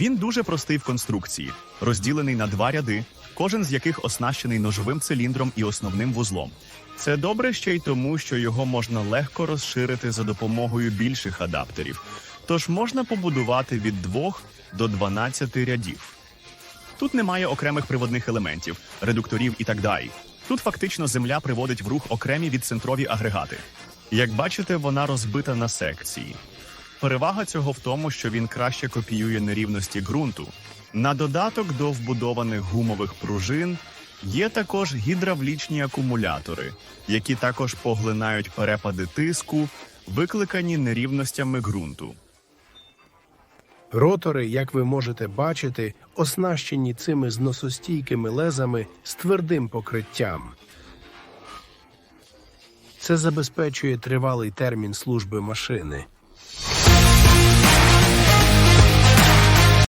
Він дуже простий в конструкції, розділений на два ряди, кожен з яких оснащений ножовим циліндром і основним вузлом. Це добре ще й тому, що його можна легко розширити за допомогою більших адаптерів, тож можна побудувати від 2 до 12 рядів. Тут немає окремих приводних елементів, редукторів і так далі. Тут фактично земля приводить в рух окремі відцентрові агрегати. Як бачите, вона розбита на секції. Перевага цього в тому, що він краще копіює нерівності ґрунту. На додаток до вбудованих гумових пружин є також гідравлічні акумулятори, які також поглинають перепади тиску, викликані нерівностями ґрунту. Ротори, як ви можете бачити, оснащені цими зносостійкими лезами з твердим покриттям. Це забезпечує тривалий термін служби машини.